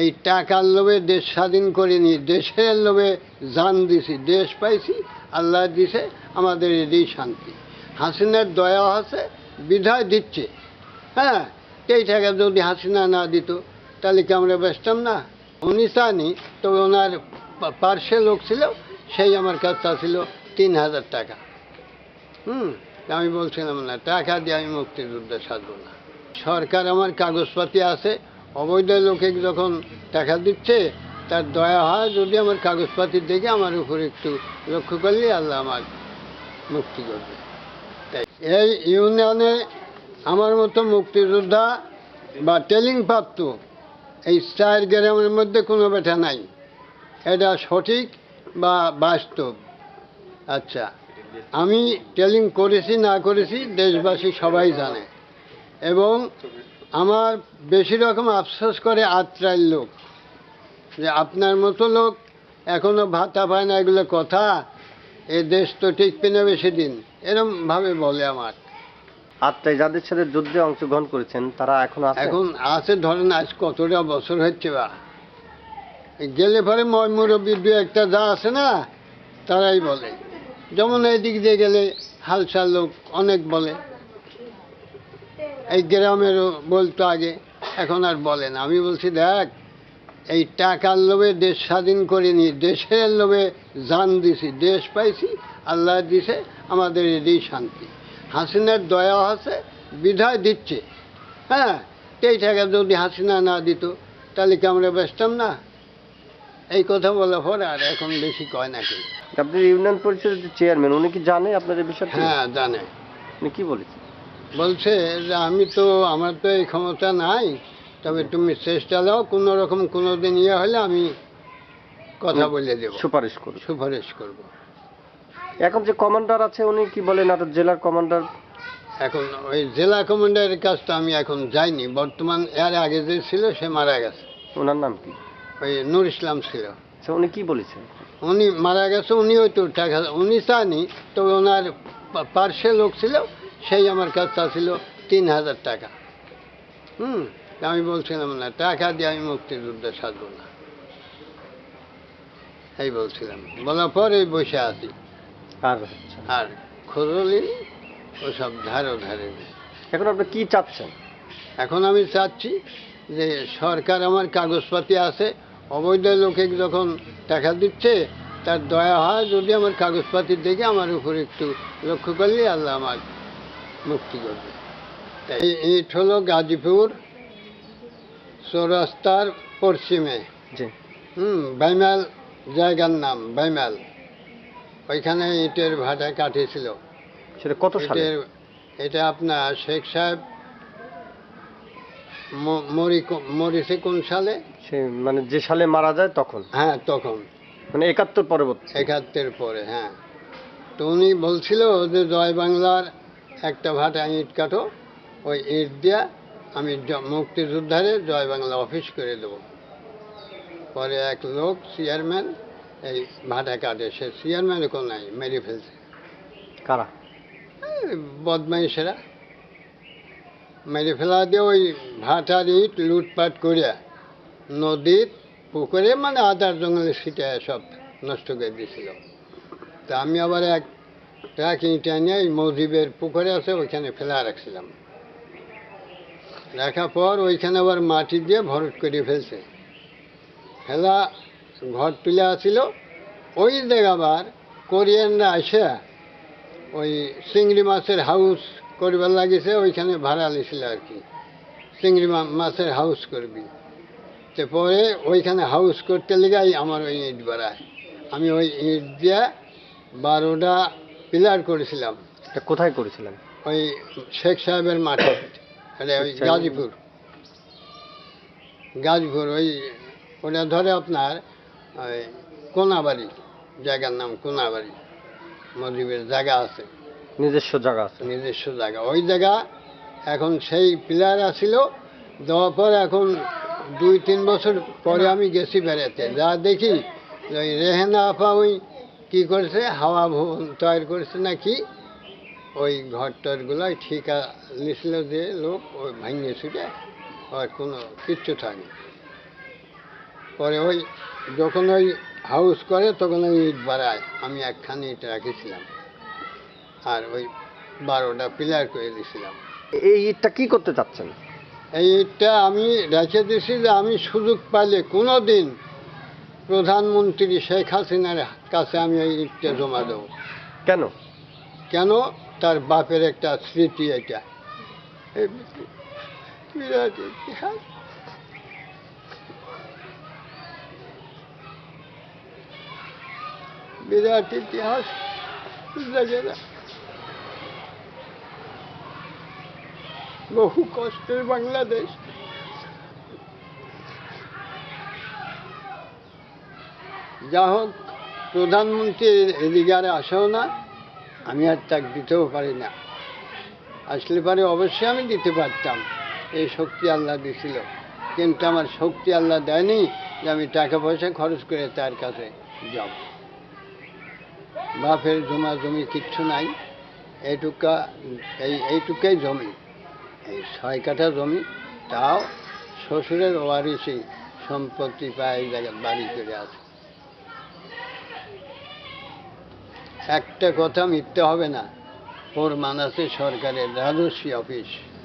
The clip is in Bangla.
এই টাকার লোভে দেশ স্বাধীন করিনি, দেশের লোভে জান দিছি, দেশ পাইছি, আল্লাহ দিছে আমাদের এটাই শান্তি। হাসিনার দয়া আছে, বিধায় দিচ্ছে। হ্যাঁ এই টাকা যদি হাসিনা না দিত, তাহলে কি আমরা বেচতাম না? উনি চানি তবে ওনার পার্শ্বে লোক ছিল, সেই আমার কাছে ছিল তিন হাজার টাকা। হুম, আমি বলছিলাম না, টাকা দিয়ে আমি মুক্তিযুদ্ধে সাধবো না। সরকার আমার কাগজপাতি আছে অবৈধ লোকে যখন টাকা দিচ্ছে, তার দয়া হয় যদি আমার কাগজপাতি দেখে আমার উপর একটু লক্ষ্য করলে আল্লাহ আমার মুক্তি করবে। তাই এই ইউনিয়নে আমার মতো মুক্তিযোদ্ধা বা টেলিং প্রাপ্ত এই চার গ্রামের মধ্যে কোনো বেটা নাই। এটা সঠিক বা বাস্তব? আচ্ছা আমি টেলিং করেছি, না করেছি, দেশবাসী সবাই জানে। এবং আমার বেশি রকম আফসোস করে আত্রাইর লোক। যে আপনার মতো লোক এখনও ভাতা পায় না এগুলো কথা এ দেশ তো টিকবে না বেশি দিন। এরম ভাবে বলে আমার আত্মায় যাদের সাথে যুদ্ধে অংশগ্রহণ করেছেন তারা এখন এখন আছে ধরেন আজ কতটা বছর হচ্ছে বা। গেলে পরে ময় মুরব্বী দু একটা যা আছে না তারাই বলে। যেমন এই দিক দিয়ে গেলে হালসাল লোক অনেক বলে। এই গ্রামেরও বলতো আগে এখন আর বলে না। আমি বলছি দেখ এই টাকার লোভে দেশ স্বাধীন করিনি দেশের লোভে জান দিছি দেশ পাইছি আল্লাহ দিছে আমাদের এটাই শান্তি। হাসিনার দয়া আছে বিধায় দিচ্ছে। হ্যাঁ এই টাকা যদি হাসিনা না দিত তাহলে কি আমরা বেচতাম না? এই কথা বলা পরে আর এখন বেশি কয় না কেউ। আপনার ইউনিয়ন পরিষদের চেয়ারম্যান উনি কি জানে আপনার এই বিষয়টা? হ্যাঁ জানে। উনি কি বলেছেন? বলছে যে আমি তো আমার তো এই ক্ষমতা নাই তবে তুমি চেষ্টা দাও কোনো রকম কোনো দিন ইয়ে হলে আমি কথা বলে দেব। সুপারিশ করুন সুপারিশ করব। এখন যে কমান্ডার আছে উনি কি বলেন আর জেলার কমান্ডার? এখন ওই জেলা কমান্ডারের কাজটা আমি এখন যাইনি। বর্তমান এর আগে যে ছিল সে মারা গেছে। ওনার নাম কি? ওই নূর ইসলাম ছিল। আচ্ছা উনি কি বলেছেন? উনি মারা গেছে উনিও তো টাকা উনি চানি তবে ওনার পার্শ্বে লোক ছিল সেই আমার কাছে ছিল তিন হাজার টাকা। হুম আমি বলছিলাম না টাকা দিয়ে আমি মুক্তিযুদ্ধে সাধবো না। এই বলছিলাম। বলার পরে বসে আছি। আর আর খোঁজলি ওসব ধারো ধারে। এখন আপনি কি চাচ্ছেন? এখন আমি চাচ্ছি যে সরকার আমার কাগজপাতি আছে অবৈধ লোকে যখন টাকা দিচ্ছে তার দয়া হয় যদি আমার কাগজপাতি দেখে আমার উপর একটু লক্ষ্য করলে আল্লাহ আমার মুক্তি করবে ইট হলো গাজীপুর চৌরাস্তার পশ্চিমে। হুম বাইমাল জায়গার নাম বাইমাল। ওইখানে ইটের ভাটা কাটিয়েছিল। সেটা কত সালে? এটা আপনার শেখ সাহেব মরি মরিছে কোন সালে? মানে যে সালে মারা যায় তখন? হ্যাঁ তখন। মানে একাত্তর পরবর্তী। একাত্তর পরে হ্যাঁ। তো উনি বলছিল যে জয় বাংলার একটা ভাটা ইট কাটো ওই ইট দিয়া আমি মুক্তিযোদ্ধারে জয় বাংলা অফিস করে দেবো। পরে এক লোক চেয়ারম্যান এই ভাটা কাটে। সে চেয়ারম্যান কোন নাই মেরে ফেলছে। কারা? বদমাইশেরা। মেরে ফেলা দিয়ে ওই ভাটার ইট লুটপাট করিয়া নদীর পুকুরে মানে আদার জঙ্গলে ছিটে সব নষ্ট করে দিয়েছিল তা আমি আবার এক ট্রাক ইটা নিয়ে মজিবের পুকুরে আছে ওইখানে ফেলা রাখছিলাম রাখার পর ওইখানে আবার মাটি দিয়ে ভরট করে ফেলছে ফেলা ঘর তুলে আসছিল ওই জায়গা আবার কোরিয়ানরা আসে ওই চিংড়ি মাছের হাউস করবার লাগিছে ওইখানে ভাড়া লিছিল আর কি চিংড়ি মাছের হাউস করবি তো পরে ওইখানে হাউস করতে লেগাই আমার ওই ইট বাড়ায় আমি ওই ইট দিয়ে বারোটা পিলার করেছিলাম। এটা কোথায় করেছিলেন? ওই শেখ সাহেবের মাঠে মানে ওই। গাজীপুর। গাজীপুর ওই ওটা ধরে আপনার ওই কোনাবাড়ি জায়গার নাম কোনাবাড়ি। মজিবের জায়গা আছে। নিজস্ব জায়গা আছে। নিজস্ব জায়গা। ওই জায়গা এখন সেই প্লেয়ার আসিল দেওয়ার পর এখন দুই তিন বছর পরে আমি গেছি বেড়াতে। যা দেখি ওই রেহেনা আপা ওই কী করেছে? হাওয়া ভবন তৈরি করেছে নাকি? ওই ঘর টরগুলোই ঠিকা নিছিল যে লোক ওই ভাঙিয়ে ছুটে আর কোনো কিচ্ছু থাকেনি। পরে ওই যখন ওই হাউস করে তখন ওই ইট বাড়ায়। আমি একখানে ইট রাখেছিলাম। আর ওই বারোটা পিলার করে দিয়েছিলাম এই ইটটা কি করতে চাচ্ছেন? এই ইটটা আমি রেখে দিয়েছি যে আমি সুযোগ পাইলে কোনো দিন প্রধানমন্ত্রী শেখ হাসিনার কাছে আমি এই ইটটা জমা দেবো কেন কেন তার বাপের একটা স্মৃতি এটা এই বিরাট ইতিহাস বিরাট ইতিহাস বুঝলে না বহু কষ্টের বাংলাদেশ যা হোক প্রধানমন্ত্রী এদিকে আর আসেও না, আমি আর তাক দিতেও পারি না। আসলে পারে অবশ্যই আমি দিতে পারতাম, এই শক্তি আল্লাহ দিছিল। কিন্তু আমার শক্তি আল্লাহ দেয়নি যে আমি টাকা পয়সা খরচ করে তার কাছে যাব। বাপের জমা জমি কিচ্ছু নাই, এইটুকা, এই, এইটুকাই জমি। এই ছয় কাঠা জমি, তাও শ্বশুরের ওয়ারিসি সম্পত্তি পায় জায়গায় বাড়ি করে আছে। একটা কথা মিথ্যে হবে না। ওর মানাসে সরকারের রাজস্বী অফিস।